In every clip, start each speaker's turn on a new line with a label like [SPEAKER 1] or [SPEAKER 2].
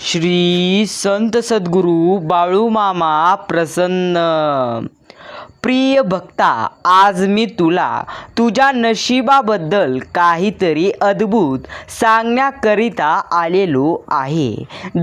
[SPEAKER 1] श्री संत सद्गुरू बाळूमामा प्रसन्न. प्रिय भक्ता आज मी तुला तुझ्या नशिबाबद्दल काहीतरी अद्भुत सांगण्याकरिता आलेलो आहे.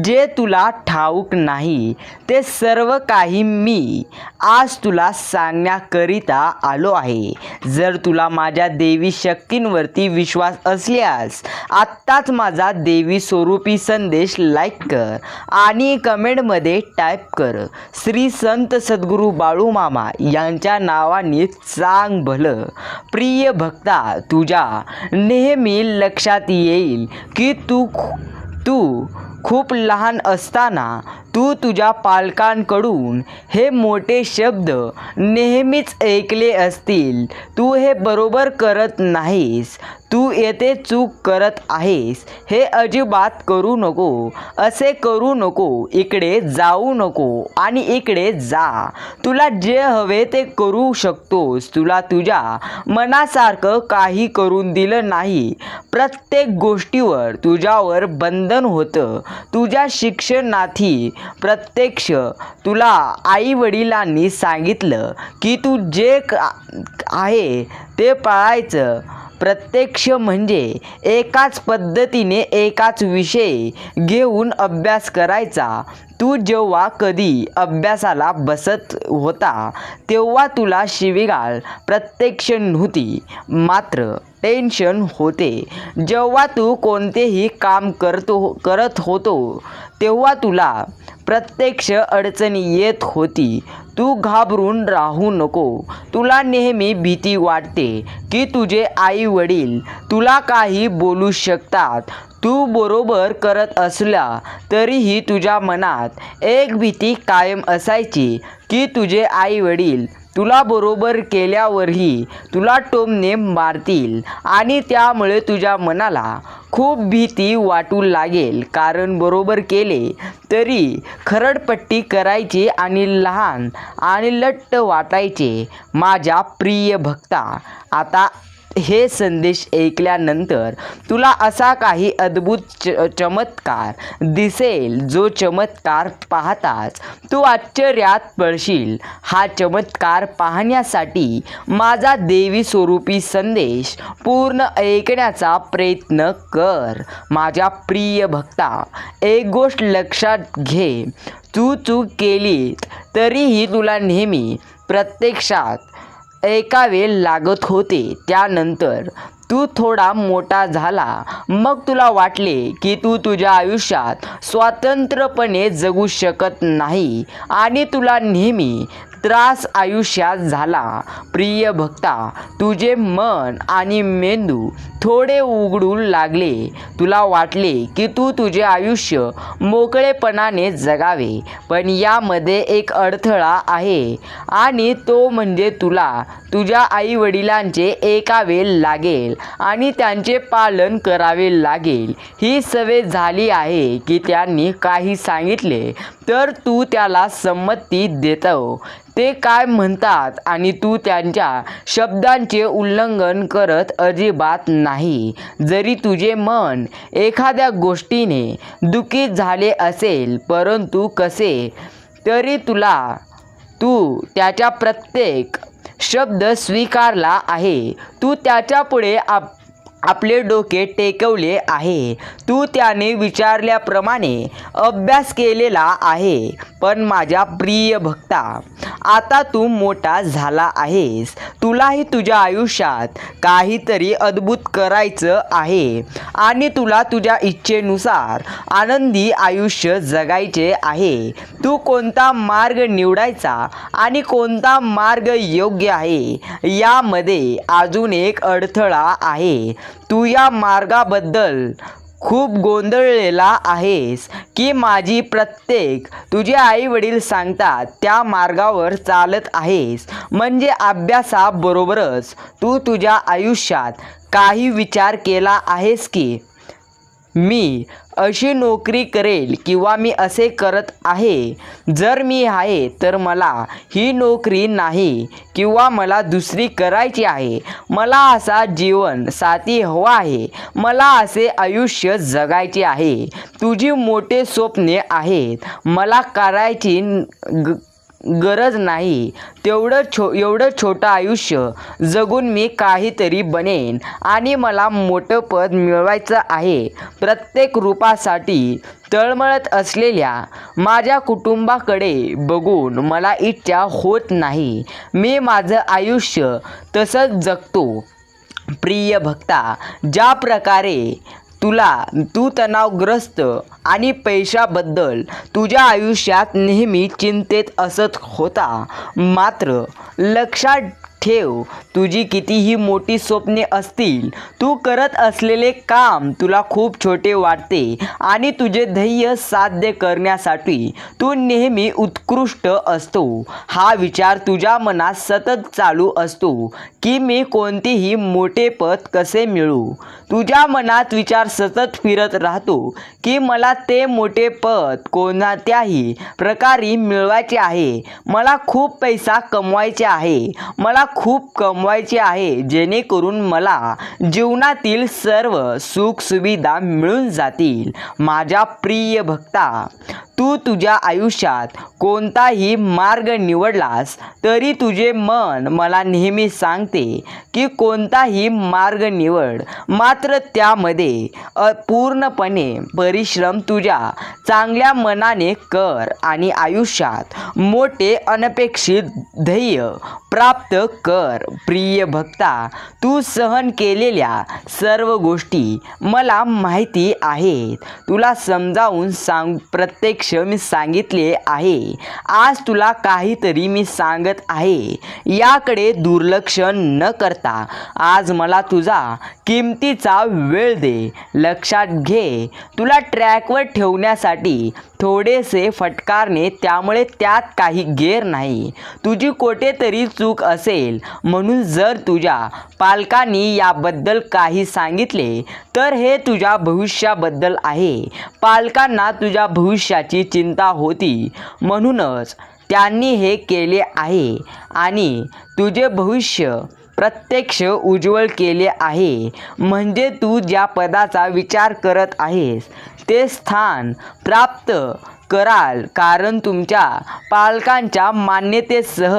[SPEAKER 1] जे तुला ठाऊक नाही ते सर्व काही मी आज तुला सांगण्याकरिता आलो आहे. जर तुला माझ्या देवी शक्तींवरती विश्वास असल्यास आत्ताच माझा देवी स्वरूपी संदेश लाईक कर आणि कमेंटमध्ये टाईप कर. श्री संत सद्गुरू बाळूमामा त्यांच्या नावाने सांग भलं. प्रिय भक्ता तुझ्या नेहमी लक्षात येईल की तू तू खूप लहान असताना तू तुझ्या पालकांकडून हे मोठे शब्द नेहमीच ऐकले असतील. तू हे बरोबर करत नाहीस. तू येथे चूक करत आहेस. हे अजिबात करू नको. असे करू नको. इकडे जाऊ नको आणि इकडे जा. तुला जे हवे ते करू शकतोस. तुला तुझ्या मनासारखं काही करून दिलं नाही. प्रत्येक गोष्टीवर तुझ्यावर बंधन होतं. तुझ्या शिक्षणार्थी प्रत्यक्ष तुला आई वडिलांनी सांगितलं की तू जे का आहे ते पाळायचं. प्रत्यक्ष म्हणजे एकाच पद्धतीने एकाच विषय घेऊन अभ्यास करायचा. तू जेव्हा कधी अभ्यासाला बसत होता तेव्हा तुला शिवीगाळ प्रत्यक्ष नव्हती. मात्र टेन्शन होते. जेव्हा तू कोणतेही काम करतो करत होतो तेव्हा तुला प्रत्यक्ष अडचणी येत होती. तू घाबरून राहू नको. तुला नेहमी भीती वाटते की तुझे आई वडील तुला काही बोलू शकतात. तू बरोबर करत असला तरीही तुझ्या मनात एक भीती कायम असायची की तुझे आई वडील तुला बरोबर केल्यावरही तुला टोमने मारतील आणि त्यामुळे तुझ्या मनाला खूप भीती वाटू लागेल. कारण बरोबर केले तरी खरडपट्टी करायची आणि लहान आणि लट्ट वाटायचे माझ्या प्रिय भक्ता. आता हे संदेश ऐकल्यानंतर तुला असा काही अद्भुत च चमत्कार दिसेल जो चमत्कार पाहताच तू आश्चर्यात पडशील. हा चमत्कार पाहण्यासाठी माझा देवी स्वरूपी संदेश पूर्ण ऐकण्याचा प्रयत्न कर. माझ्या प्रिय भक्ता एक गोष्ट लक्षात घे. तू चूक केली तरीही तुला नेहमी प्रत्यक्षात ऐकावे लागत होते. त्यानंतर तू थोडा मोठा झाला. मग तुला वाटले की तू तुझ्या आयुष्यात स्वतंत्रपणे जगू शकत नाही आणि तुला नेहमी त्रास आयुष्यात झाला. प्रिय भक्ता तुझे मन आणि मेंदू थोडे उघडू लागले. तुला वाटले की तू तुझे आयुष्य मोकळेपणाने जगावे पण यामध्ये एक अडथळा आहे आणि तो म्हणजे तुला तुझ्या आईवडिलांचे ऐकावे लागेल आणि त्यांचे पालन करावे लागेल. ही सवय झाली आहे की त्यांनी काही सांगितले तर तू त्याला संमती देतो ते काय म्हणतात आणि तू त्यांच्या शब्दांचे उल्लंघन करत अजिबात नाही. जरी तुझे मन एखाद्या गोष्टीने दुःखी झाले असेल परंतु कसे तरी तुला तू त्याच्या प्रत्येक शब्द स्वीकारला आहे. तू त्याच्यापुढे आप आपले डोके टेकवले आहे. तू त्याने विचारल्याप्रमाणे अभ्यास केलेला आहे पण माझ्या प्रिय भक्ता आता तू मोठा झाला आहेस. तुलाही तुझ्या आयुष्यात काहीतरी अद्भुत करायचं आहे आणि तुला तुझ्या इच्छेनुसार आनंदी आयुष्य जगायचे आहे. तू कोणता मार्ग निवडायचा आणि कोणता मार्ग योग्य आहे यामध्ये अजून एक अडथळा आहे. तू या मार्गाबद्दल खूप गोंधळलेला आहेस की माझी प्रत्येक तुझे आई वडील सांगतात त्या मार्गावर चालत आहेस. म्हणजे अभ्यासाबरोबरच तू तुझ्या आयुष्यात काही विचार केला आहेस की? मी अशी नोकरी करेल किंवा मी असे करत आहे. जर मी आहे तर मला ही नोकरी नाही किंवा मला दुसरी करायची आहे. मला असा जीवन साथी हवा आहे. मला असे आयुष्य जगायचे आहे. तुझी मोठे स्वप्ने आहेत. मला करायची ग गरज नाही. तेवढं छो एवढं छोटं आयुष्य जगून मी काहीतरी बनेन आणि मला मोठं पद मिळवायचं आहे. प्रत्येक रूपासाठी तळमळत असलेल्या माझ्या कुटुंबाकडे बघून मला इच्छा होत नाही. मी माझं आयुष्य तसंच जगतो. प्रिय भक्ता ज्या प्रकारे तुला तू तणावग्रस्त आणि पैशाबद्दल तुझ्या आयुष्यात नेहमी चिंतेत असत होता. मात्र लक्षात ठेव तुझी कितीही मोठी स्वप्ने असतील तू करत असलेले काम तुला खूप छोटे वाटते आणि तुझे ध्येय साध्य करण्यासाठी तू नेहमी उत्कृष्ट असतो. हा विचार तुझ्या मनात सतत चालू असतो की मी कोणतेही मोठे पद कसे मिळू तुझ्या मनात विचार सतत फिरत राहतो की मला ते मोठे पद कोणत्याही प्रकारे मिळवायचे आहे. मला खूप पैसा कमवायचे आहे. मला खूप कमवायचे आहे. जेणेकरून मला जीवनातील सर्व सुखसुविधा मिळून जातील. माझ्या प्रिय भक्ता तू तुझ्या आयुष्यात कोणताही मार्ग निवडलास तरी तुझे मन मला नेहमी सांगते की कोणताही मार्ग निवड मात्र त्यामध्ये पूर्णपणे परिश्रम तुझ्या. चांगल्या मनाने कर आणि आयुष्यात मोठे अनपेक्षित ध्येय प्राप्त कर प्रिय भक्ता. तू सहन केलेल्या सर्व गोष्टी मला माहिती आहेत. तुला समजावून सांग प्रत्यक्ष मी सांगितले आहे. आज तुला काहीतरी मी सांगत आहे. याकडे दुर्लक्ष न करता आज मला तुझा किमतीचा वेळ दे. लक्षात घे. तुला ट्रॅकवर ठेवण्यासाठी थोडेसे फटकारणे त्यामुळे त्यात काही गेर नाही. तुझी कोठेतरी चूक असेल. म्हणून जर तुझ्या पालकांनी याबद्दल काही सांगितले तर हे तुझ्या भविष्याबद्दल आहे. पालकांना तुझ्या भविष्याची चिंता होती. म्हणूनच त्यांनी हे केले आहे. आणि तुझे भविष्य प्रत्यक्ष उज्ज्वल केले आहे. म्हणजे तू ज्या पदाचा विचार करत आहेस ते स्थान प्राप्त कराल. कारण तुमच्या पालकांच्या मान्यतेसह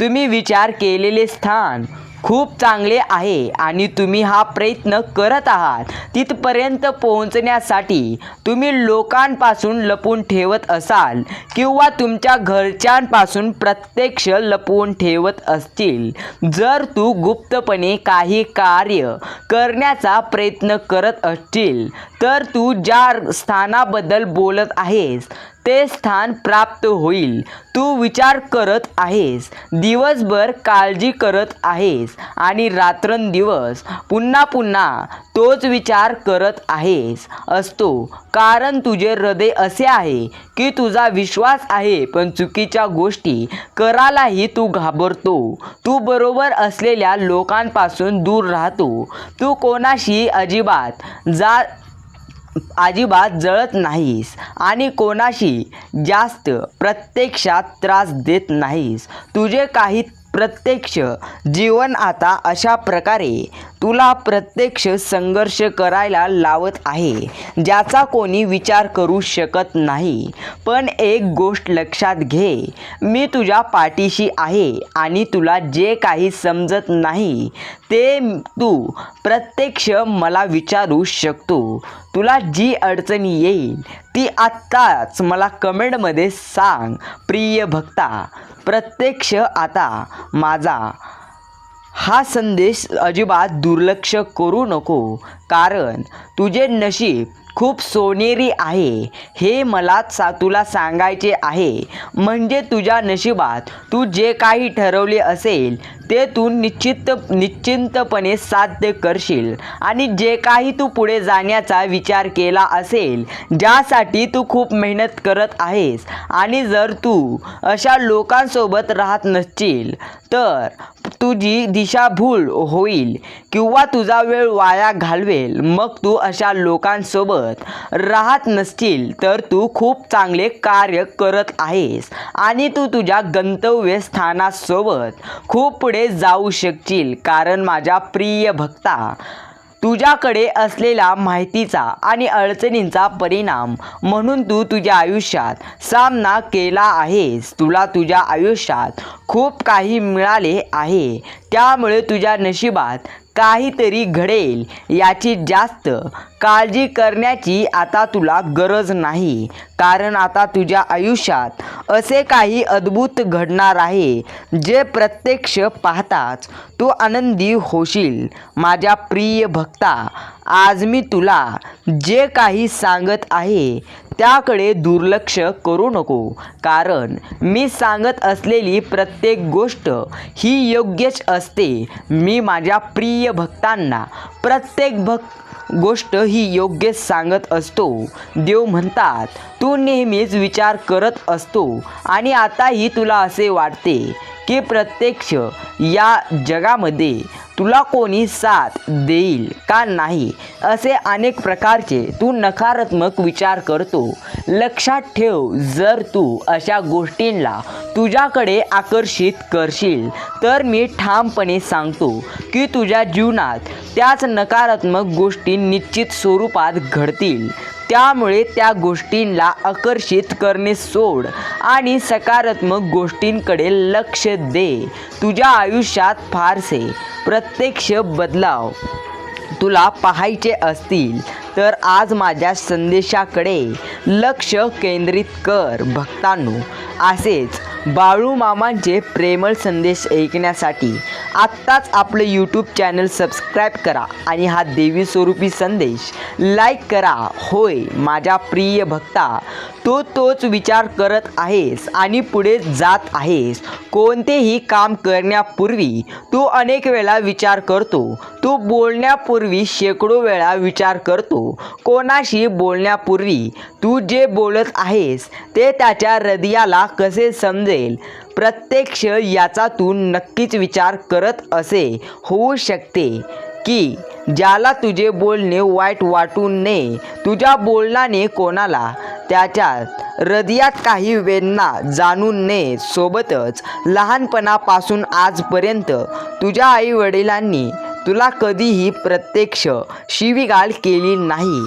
[SPEAKER 1] तुम्ही विचार केलेले स्थान खूप चांगले आहे आणि तुम्ही हा प्रयत्न करत आहात. तिथपर्यंत पोहोचण्यासाठी तुम्ही लोकांपासून लपून ठेवत असाल किंवा तुमच्या घरच्यांपासून प्रत्यक्ष लपवून ठेवत असतील. जर तू गुप्तपणे काही कार्य करण्याचा प्रयत्न करत असशील तर तू ज्या स्थानाबद्दल बोलत आहेस ते स्थान प्राप्त होईल. तू विचार करत आहेस. दिवसभर काळजी करत आहेस आणि रात्रंदिवस पुन्हा पुन्हा तोच विचार करत आहेस असतो. कारण तुझे हृदय असे आहे की तुझा विश्वास आहे पण चुकीच्या गोष्टी करायलाही तू घाबरतो. तू बरोबर असलेल्या लोकांपासून दूर राहतो. तू कोणाशी अजिबात जा अजिबात जळत नाहीस. आणि कोणाशी जास्त प्रत्यक्षात त्रास देत नाहीस. तुझे काही प्रत्यक्ष जीवन आता अशा प्रकारे तुला प्रत्यक्ष संघर्ष करायला लावत आहे ज्याचा कोणी विचार करू शकत नाही. पण एक गोष्ट लक्षात घे मी तुझ्या पाठीशी आहे आणि तुला जे काही समजत नाही ते तू प्रत्यक्ष मला विचारू शकतो. तुला जी अडचण येईल ती आत्ताच मला कमेंटमध्ये सांग प्रिय भक्ता. प्रत्यक्ष आता माझा हा संदेश अजिबात दुर्लक्ष करू नको. कारण तुझे नशीब खूप सोनेरी आहे. हे मला सा तुला सांगायचे आहे. म्हणजे तुझ्या नशिबात तू जे काही ठरवले असेल ते तू निश्चित निश्चिंतपणे साध्य करशील. आणि जे काही तू पुढे जाण्याचा विचार केला असेल ज्यासाठी तू खूप मेहनत करत आहेस आणि जर तू अशा लोकांसोबत राहत नसशील तर तुझी दिशाभूल होईल किंवा तुझा वेळ वाया घालवेल. मग तू अशा लोकांसोबत राहत नसतील तर तू खूप चांगले कार्य करत आहेस आणि तू तुझ्या गंतव्यस्थानासोबत खूप पुढे जाऊ शकशील. कारण माझ्या प्रिय भक्ता तुझ्याकडे असलेला माहितीचा आणि अडचणींचा परिणाम म्हणून तू तुझ्या आयुष्यात सामना केला आहेस. तुला तुझ्या आयुष्यात खूप काही मिळाले आहे. त्यामुळे तुझ्या नशिबात काहीतरी घडेल याची जास्त काळजी करण्याची आता तुला गरज नाही. कारण आता तुझ्या आयुष्यात असे काही अद्भुत घडणार आहे जे प्रत्यक्ष पाहताच तू आनंदी होशील. माझ्या प्रिय भक्ता आज मी तुला जे काही सांगत आहे त्याकडे दुर्लक्ष करू नको. कारण मी सांगत असलेली प्रत्येक गोष्ट ही योग्यच असते. मी माझ्या प्रिय भक्तांना प्रत्येक भक्त गोष्ट ही योग्य सांगत असतो. देव म्हणतात तू नेहमीच विचार करत असतो आणि आताही तुला असे वाटते की प्रत्यक्ष या जगामध्ये तुला कोणी साथ देईल का नाही? असे अनेक प्रकारचे तू नकारात्मक विचार करतो. लक्षात ठेव जर तू अशा गोष्टींना तुझ्याकडे आकर्षित करशील तर मी ठामपणे सांगतो की तुझ्या जीवनात त्याच नकारात्मक गोष्टी निश्चित स्वरूपात घडतील. त्यामुळे त्या गोष्टींना आकर्षित करणे सोड आणि सकारात्मक गोष्टींकडे लक्ष दे. तुझ्या आयुष्यात फारसे प्रत्यक्ष बदलाव तुला पाहायचे असतील तर आज माझ्या संदेशाकडे लक्ष केंद्रित कर भक्तांनो. असेच बाळूमामांचे प्रेमळ संदेश ऐकण्यासाठी आत्ताच आपलं यूट्यूब चॅनल सबस्क्राईब करा आणि हा देवी स्वरूपी संदेश लाईक करा. होय माझ्या प्रिय भक्ता तो तोच विचार करत आहेस आणि पुढे जात आहेस. कोणतेही काम करण्यापूर्वी तू अनेक वेळा विचार करतो. तू बोलण्यापूर्वी शेकडो वेळा विचार करतो. कोणाशी बोलण्यापूर्वी तू जे बोलत आहेस ते त्याच्या हृदयाला कसे समजेल? प्रत्यक्ष याचा तू नक्कीच विचार करत असे होऊ शकते की ज्याला तुझे बोलणे वाईट वाटू नये तुझ्या बोलण्याने कोणाला त्याच्या हृदयात काही वेदना जाणून नये सोबतच लहानपणापासून आजपर्यंत तुझ्या आईवडिलांनी तुला कधीही प्रत्यक्ष शिवीगाळ केली नाही.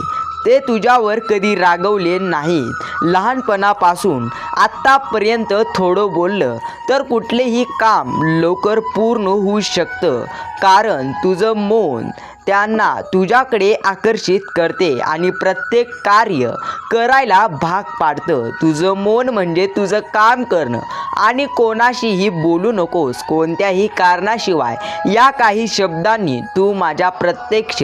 [SPEAKER 1] ते तुझ्यावर कधी रागवले नाहीत. लहानपणापासून आत्तापर्यंत थोडं बोललं तर कुठलेही काम लवकर पूर्ण होऊ शकतं. कारण तुझं मन त्यांना तुझ्याकडे आकर्षित करते आणि प्रत्येक कार्य करायला भाग पाडतं. तुझं मन म्हणजे तुझं काम करणं. आणि कोणाशीही बोलू नकोस कोणत्याही कारणाशिवाय. या काही शब्दांनी तू माझ्या प्रत्यक्ष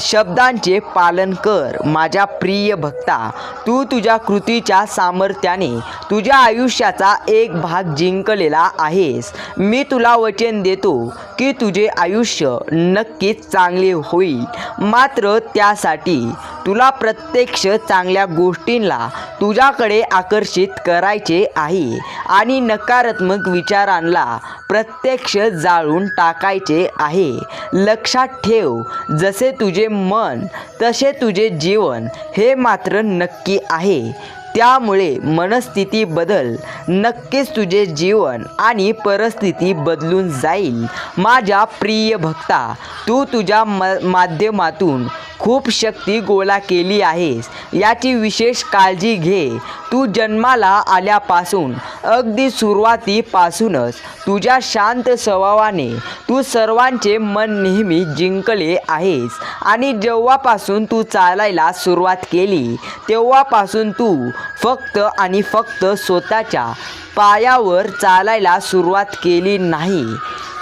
[SPEAKER 1] शब्दांचे पालन कर माझ्या प्रिय भक्ता. तू तुझ्या कृतीच्या सामर्थ्याने तुझ्या आयुष्याचा एक भाग जिंकलेला आहेस. मी तुला वचन देतो की तुझे आयुष्य नक्कीच चांगले होईल. मात्र त्यासाठी तुला प्रत्यक्ष चांगल्या गोष्टींना तुझ्याकडे आकर्षित करायचे आहे आणि नकारात्मक विचारांना प्रत्यक्ष जाळून टाकायचे आहे. लक्षात ठेव जसे तुझे मन तसे तुझे जीवन हे मात्र नक्की आहे. त्यामुळे मनस्थिती बदल. नक्कीच तुझे जीवन आणि परिस्थिती बदलून जाईल. माझ्या प्रिय भक्ता तू तुझ्या म माध्यमातून खूप शक्ती गोळा केली आहेस. याची विशेष काळजी घे. तू जन्माला आल्यापासून अगदी सुरुवातीपासूनच तुझ्या शांत स्वभावाने तू सर्वांचे मन नेहमी जिंकले आहेस. आणि जेव्हापासून तू चालायला सुरुवात केली तेव्हापासून तू फक्त आणि फक्त स्वतःच्या पायावर चालायला सुरुवात केली नाही.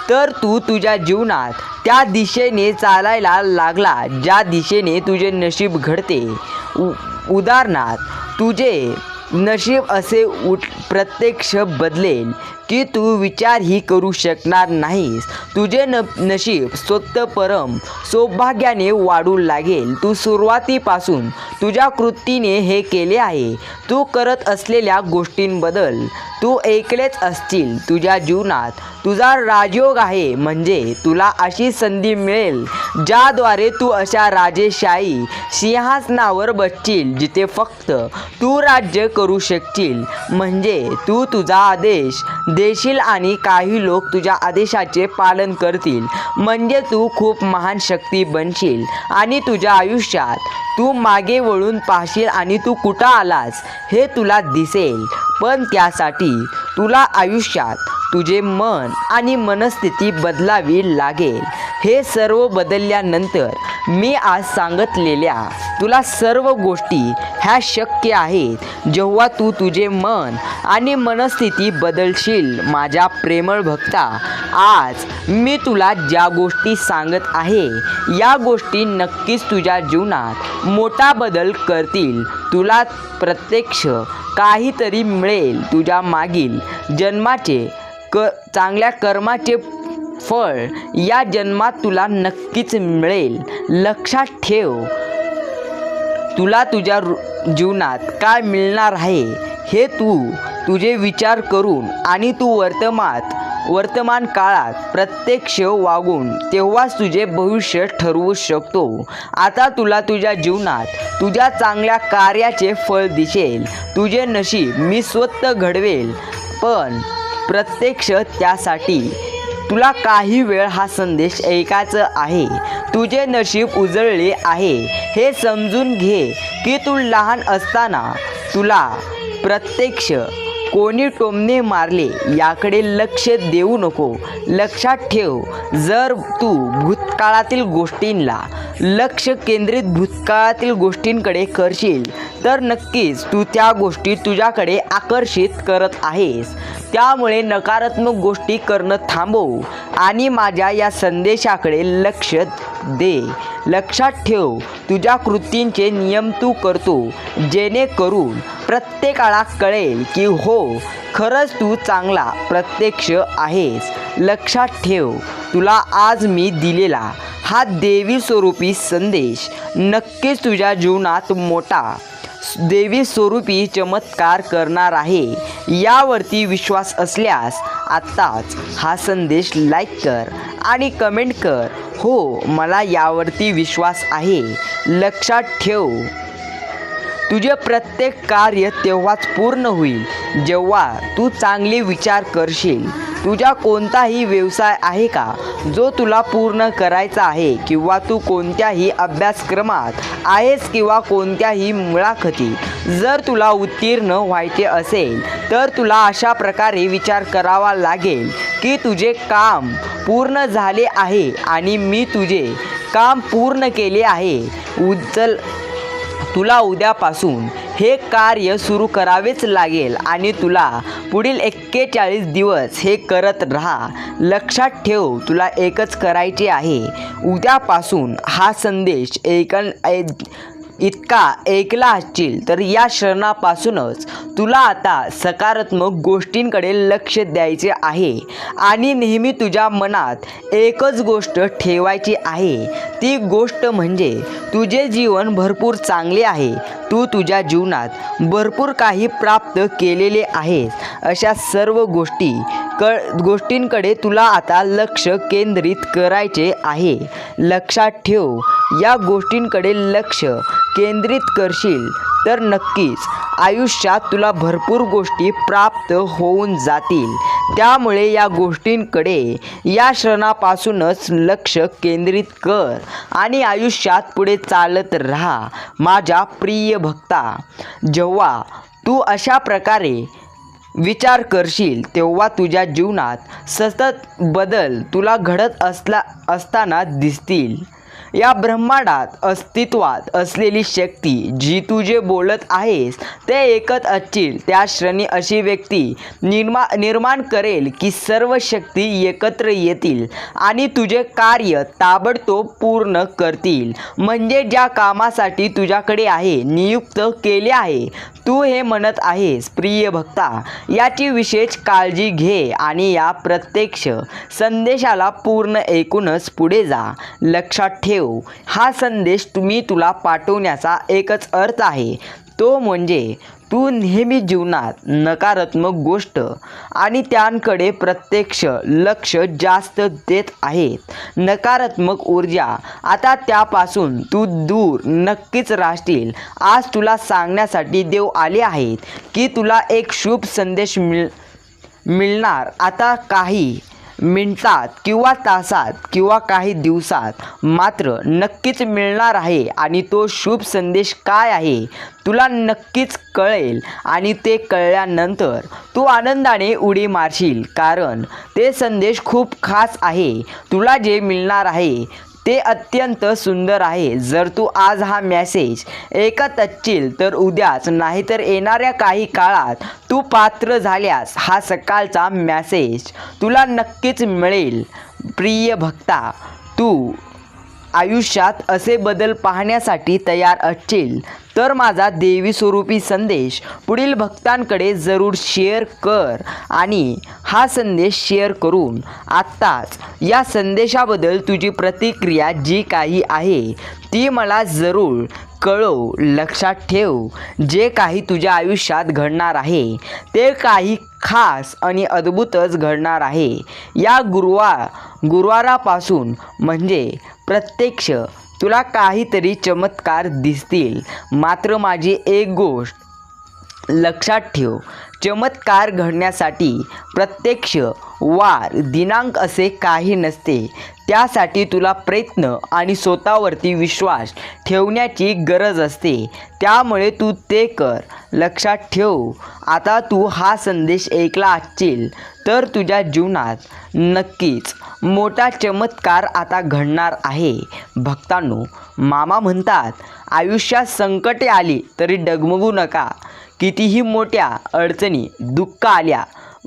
[SPEAKER 1] तर तू तुझ्या जीवनात त्या दिशेने चालायला लागला ज्या दिशेने तुझे नशीब घडते. उ उदाहरणार्थ तुझे नशीब असे उठ प्रत्यक्ष बदलेल की तू विचारही करू शकणार नाहीस. तुझे न नशीब स्वतः परम सौभाग्याने वाढू लागेल. तू सुरुवातीपासून तुझ्या कृतीने हे केले आहे. तू करत असलेल्या गोष्टींबद्दल तू ऐकलेच असतील तुझ्या जीवनात. तुझा राजयोग आहे म्हणजे तुला अशी संधी मिळेल ज्याद्वारे तू अशा राजेशाही सिंहासनावर बसशील जिथे फक्त तू राज्य करू शकशील. म्हणजे तू तुझा आदेश देशील आणि काही लोक तुझ्या आदेशाचे पालन करतील. म्हणजे तू खूप महान शक्ती बनशील आणि तुझ्या आयुष्यात तू मागे वळून पाहशील आणि तू कुठं आलास हे तुला दिसेल. पण त्यासाठी तुला आयुष्यात तुझे मन आणि मनस्थिती बदलावी लागेल. हे सर्व बदलल्यानंतर मी आज सांगितलेल्या तुला सर्व गोष्टी ह्या शक्य आहेत. जेव्हा तू तुझे मन आणि मनस्थिती बदलशील माझ्या प्रेमळ भक्ता आज मी तुला ज्या गोष्टी सांगत आहे या गोष्टी नक्कीच तुझ्या जीवनात मोठा बदल करतील. तुला प्रत्यक्ष काहीतरी मिळेल तुझ्या मागील जन्माचे क चांगल्या कर्माचे फळ या जन्मात तुला नक्कीच मिळेल. लक्षात ठेव. तुला तुझ्या रु- जीवनात काय मिळणार आहे हे तू तुझे विचार करून आणि तू वर्तमात वर्तमान काळात प्रत्यक्ष वागून तेव्हाच तुझे भविष्य ठरवू शकतो. आता तुला तुझ्या जीवनात तुझ्या चांगल्या कार्याचे फळ दिसेल. तुझे नशीब मी स्वतः घडवेल. पण प्रत्यक्ष त्यासाठी. तुला काही वेळ हा संदेश ऐकायचा आहे. तुझे नशीब उजळले आहे. हे समजून घे की तू लहान असताना तुला प्रत्यक्ष कोणी टोमणे मारले याकडे लक्ष देऊ नको. लक्षात ठेव जर तू भूतकाळातील गोष्टींना लक्ष केंद्रित भूतकाळातील गोष्टींकडे करशील तर नक्कीच तू त्या गोष्टी तुझ्याकडे आकर्षित करत आहेस. त्यामुळे नकारात्मक गोष्टी करणं थांबव आणि माझ्या या संदेशाकडे लक्ष दे. लक्षात ठेव तुझ्या कृतींचे नियम तू करतो जेणेकरून प्रत्येकाला कळेल की हो खरंच तू चांगला प्रत्यक्ष आहेस. लक्षात ठेव तुला आज मी दिलेला हा देवी स्वरूपी संदेश नक्कीच तुझ्या जीवनात मोठा देवी स्वरूपी चमत्कार करणार आहे. यावरती विश्वास असल्यास आत्ताच हा संदेश लाईक कर आणि कमेंट कर. हो मला यावरती विश्वास आहे. लक्षात ठेव. तुझे प्रत्येक कार्य तेव्हाच पूर्ण होईल. जेव्हा तू चांगले विचार करशील तुझा कोणताही व्यवसाय आहे का? जो तुला पूर्ण करायचा आहे किंवा तू कोणत्याही अभ्यासक्रमात आहेस किंवा कोणत्याही मुलाखतीत. जर तुला उत्तीर्ण व्हायचे असेल तर तुला अशा प्रकारे विचार करावा लागेल की तुझे काम पूर्ण झाले आहे आणि मी तुझे काम पूर्ण केले आहे. उचल तुला उद्यापासून हे कार्य सुरू करावेच लागेल आणि तुला पुढील एक्केचाळीस दिवस हे करत राहा. लक्षात ठेव तुला एकच करायचे आहे. उद्यापासून हा संदेश एक ऐ इतका ऐकला असशील तर या शरणापासूनच तुला आता सकारात्मक गोष्टींकडे लक्ष द्यायचे आहे. आणि नेहमी तुझ्या मनात एकच गोष्ट ठेवायची आहे. ती गोष्ट म्हणजे तुझे जीवन भरपूर चांगले आहे. तू तुझ्या जीवनात भरपूर काही प्राप्त केलेले आहेस. अशा सर्व गोष्टी क गोष्टींकडे तुला आता लक्ष केंद्रित करायचे आहे. लक्षात ठेव या गोष्टींकडे लक्ष केंद्रित करशील तर नक्कीच आयुष्यात तुला भरपूर गोष्टी प्राप्त होऊन जातील. त्यामुळे या गोष्टींकडे या क्षणापासूनच लक्ष केंद्रित कर आणि आयुष्यात पुढे चालत राहा. माझ्या प्रिय भक्ता जेव्हा तू अशा प्रकारे विचार करशील तेव्हा तुझ्या जीवनात सतत बदल तुला घडत असला असताना दिसतील. या ब्रह्मांडात अस्तित्वात असलेली शक्ती जी तू जे बोलत आहेस ते ऐकत असतील त्या श्रेणी अशी व्यक्ती निर्मा निर्माण करेल की सर्व शक्ती एकत्र येतील आणि तुझे कार्य ताबडतोब पूर्ण करतील. म्हणजे ज्या कामासाठी तुझ्याकडे आहे नियुक्त केले आहे तू हे म्हणत आहेस प्रिय भक्ता याची विशेष काळजी घे आणि या प्रत्यक्ष संदेशाला पूर्ण ऐकूनच पुढे जा. लक्षात ठेव हा संदेश तुम्ही तुला पाठवण्याचा एकच अर्थ आहे. तो म्हणजे तू नेहमी जीवनात नकारात्मक गोष्ट आणि त्यांकडे प्रत्यक्ष लक्ष जास्त देत आहेत नकारात्मक ऊर्जा आता त्यापासून तू दूर नक्कीच राहशील. आज तुला सांगण्यासाठी देव आले आहेत की तुला एक शुभ संदेश मिळ मिळणार. आता काही मिनिटात किंवा तासात किंवा काही दिवसात मात्र नक्कीच मिळणार आहे. आणि तो शुभ संदेश काय आहे? तुला नक्कीच कळेल. आणि ते कळल्यानंतर तू आनंदाने उडी मारशील. कारण ते संदेश खूप खास आहे. तुला जे मिळणार आहे ते अत्यंत सुंदर आहे. जर तू आज हा मॅसेज ऐकत असशील तर उद्याच नाहीतर येणाऱ्या काही काळात तू पात्र झाल्यास हा सकाळचा मॅसेज तुला नक्कीच मिळेल. प्रिय भक्ता तू आयुष्यात असे बदल पाहण्यासाठी तयार असशील तर माझा देवी स्वरूपी संदेश पुढील भक्तांकडे जरूर शेअर कर आणि हा संदेश शेअर करून आत्ताच या संदेशाबद्दल तुझी प्रतिक्रिया जी काही आहे ती मला जरूर कळव लक्षात ठेव. जे काही तुझ्या आयुष्यात घडणार आहे ते काही खास आणि अद्भुतच घडणार आहे. या गुरुवार गुरुवारापासून म्हणजे प्रत्यक्ष तुला काहीतरी चमत्कार दिसतील. मात्र माझी एक गोष्ट लक्षात ठेव. चमत्कार घडण्यासाठी प्रत्यक्ष वार दिनांक असे काही नसते. त्यासाठी तुला प्रयत्न आणि स्वतःवरती विश्वास ठेवण्याची गरज असते. त्यामुळे तू ते कर. लक्षात ठेव. आता तू हा संदेश ऐकला असशील तर तुझ्या जीवनात नक्कीच मोठा चमत्कार आता घडणार आहे. भक्तांनो मामा म्हणतात आयुष्यात संकटे आली तरी डगमगू नका. कितीही मोठ्या अडचणी दुःख आल्या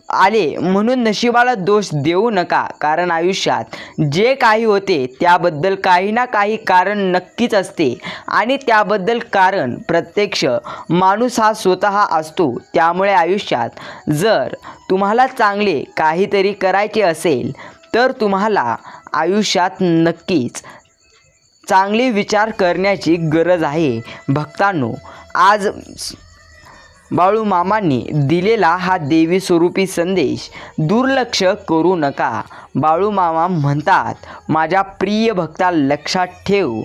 [SPEAKER 1] आले म्हणून नशिबाला दोष देऊ नका. कारण आयुष्यात जे काही होते त्याबद्दल काही ना काही कारण नक्कीच असते. आणि त्याबद्दल कारण प्रत्यक्ष माणूस हा स्वतः असतो. त्यामुळे आयुष्यात जर तुम्हाला चांगले काहीतरी करायचे असेल तर तुम्हाला आयुष्यात नक्कीच चांगले विचार करण्याची गरज आहे. भक्तांनो आज बाळू मामांनी दिलेला हा देवी स्वरूपी संदेश दुर्लक्ष करू नका. बाळू मामा म्हणतात माझ्या प्रिय भक्ता लक्षात ठेव.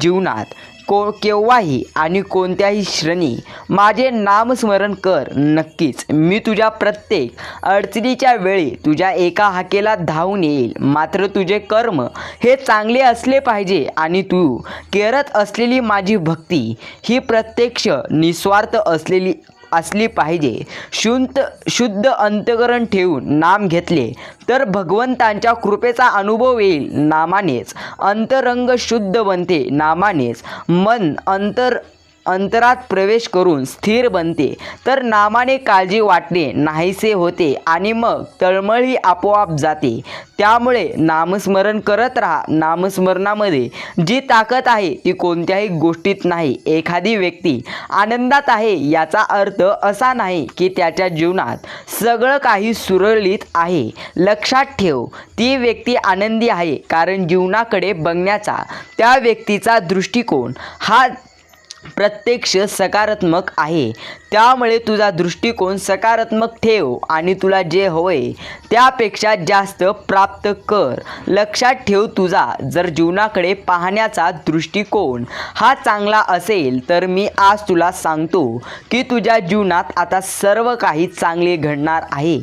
[SPEAKER 1] जीवनात को केव्हाही आणि कोणत्याही श्रेणी माझे नामस्मरण कर. नक्कीच मी तुझ्या प्रत्येक अडचणीच्या वेळी तुझ्या एका हाकेला धावून येईल. मात्र तुझे कर्म हे चांगले असले पाहिजे आणि तू करत असलेली माझी भक्ती ही प्रत्यक्ष निस्वार्थ असलेली असली पाहिजे. शुद्ध शुद्ध अंतकरण ठेवून नाम घेतले तर भगवंतांच्या कृपेचा अनुभव येईल नामानेच. अंतरंग शुद्ध बनते नामानेच. मन अंतर अंतरात प्रवेश करून स्थिर बनते. तर नामाने काळजी वाटणे नाहीसे होते आणि मग तळमळही आपोआप जाते. त्यामुळे नामस्मरण करत राहा. नामस्मरणामध्ये जी ताकद आहे ती कोणत्याही गोष्टीत नाही. एखादी व्यक्ती आनंदात आहे याचा अर्थ असा नाही की त्याच्या जीवनात सगळं काही सुरळीत आहे. लक्षात ठेव ती व्यक्ती आनंदी आहे कारण जीवनाकडे बघण्याचा त्या व्यक्तीचा दृष्टिकोन हा प्रत्यक्ष सकारात्मक आहे. त्यामुळे तुझा दृष्टिकोन सकारात्मक ठेव आणि तुला जे हवंय त्यापेक्षा जास्त प्राप्त कर. लक्षात ठेव तुझा. जर जीवनाकडे पाहण्याचा दृष्टिकोन हा चांगला असेल तर मी आज तुला सांगतो की तुझ्या जीवनात आता सर्व काही चांगले घडणार आहे.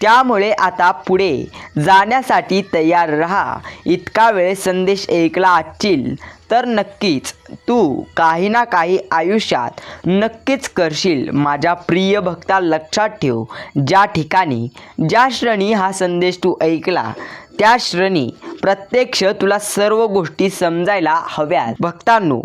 [SPEAKER 1] त्यामुळे आता पुढे जाण्यासाठी तयार राहा. इतका वेळ संदेश ऐकला असशील तर नक्कीच तू काही ना काही आयुष्यात नक्कीच करशील. माझ्या प्रिय भक्ता लक्षात ठेव. ज्या ठिकाणी ज्या श्रेणी हा संदेश तू ऐकला त्या श्रेणी प्रत्यक्ष तुला सर्व गोष्टी समजायला हव्यात. भक्तांनो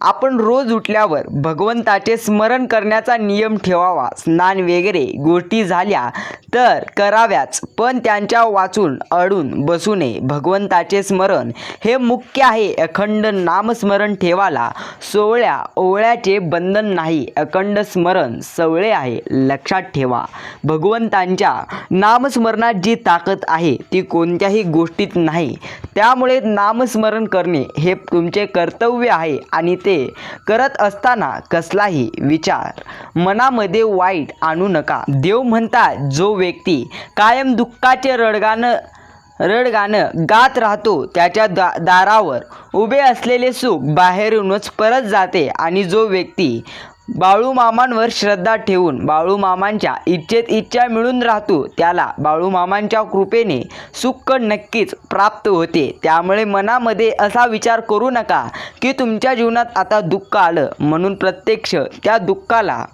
[SPEAKER 1] आपण रोज उठल्यावर भगवंताचे स्मरण करण्याचा नियम ठेवावा. स्नान वगैरे गोष्टी झाल्या तर कराव्याच पण त्यांच्या वाचून अडून बसू नये भगवंताचे स्मरण हे मुख्य आहे अखंड नामस्मरण ठेवाला सोवळ्या ओवळ्याचे बंधन नाही अखंड स्मरण सवळे आहे लक्षात ठेवा. भगवंतांच्या नामस्मरणात जी ताकद आहे ती कोणत्याही गोष्टीत नाही. त्यामुळे नामस्मरण करणे हे तुमचे कर्तव्य आहे आणि ते करत असताना कसलाही विचार मनामध्ये वाईट आणू नका. देव म्हणतात जो व्यक्ती कायम दुःखाचे रडगाणं रडगाणं गात राहतो त्याच्या दा दारावर. उभे असलेले सुख बाहेरूनच परत जाते आणि जो व्यक्ती बाळूमामांवर श्रद्धा ठेवून बाळूमामांच्या इच्छेत इच्छा मिळून राहतो त्याला बाळूमामांच्या कृपेने सुख नक्कीच प्राप्त होते. त्यामुळे मनामध्ये असा विचार करू नका की तुमच्या जीवनात आता दुःख आलं म्हणून प्रत्यक्ष त्या दुःखाला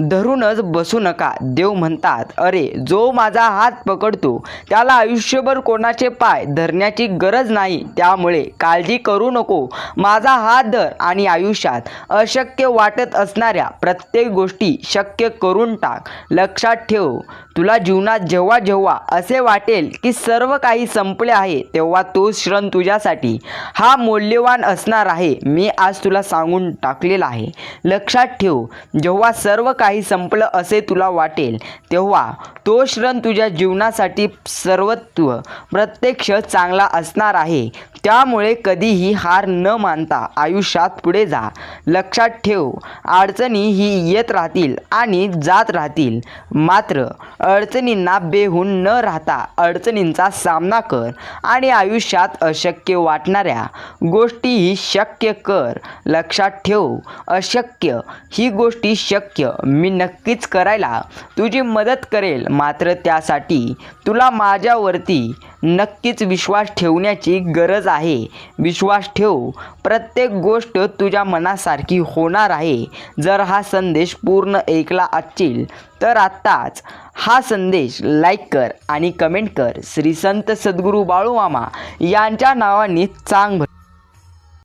[SPEAKER 1] धरूनच बसू नका. देव म्हणतात अरे जो माझा हात पकडतो त्याला आयुष्यभर कोणाचे पाय धरण्याची गरज नाही. त्यामुळे काळजी करू नको. माझा हात धर आणि आयुष्यात अशक्य वाटत असणाऱ्या प्रत्येक गोष्टी शक्य करून टाक. लक्षात ठेव तुला जीवनात जेव्हा जेव्हा असे वाटेल की सर्व काही संपले आहे तेव्हा तो क्षण तुझ्यासाठी हा मौल्यवान असणार आहे. मी आज तुला सांगून टाकलेला आहे. लक्षात ठेव जेव्हा सर्व सर्व काही संपलं असे तुला वाटेल. तेव्हा तो क्षण तुझ्या जीवनासाठी सर्वत्व प्रत्यक्ष चांगला असणार आहे. त्यामुळे कधीही हार न मानता आयुष्यात पुढे जा. लक्षात ठेव अडचणी ही येत राहतील आणि जात राहतील. मात्र अडचणींना बेहून न राहता अडचणींचा सामना कर आणि आयुष्यात अशक्य वाटणाऱ्या गोष्टीही शक्य कर. लक्षात ठेव अशक्य ही गोष्टी शक्य मी नक्कीच करायला तुझी मदत करेल. मात्र त्यासाठी तुला माझ्यावरती नक्कीच विश्वास ठेवण्याची गरज आहे. विश्वास ठेव. प्रत्येक गोष्ट तुझ्या मनासारखी होणार आहे. जर हा संदेश पूर्ण ऐकला असशील तर आत्ताच हा संदेश लाईक कर आणि कमेंट कर. श्री संत सद्गुरू बाळूमामा यांच्या नावाने चांग भर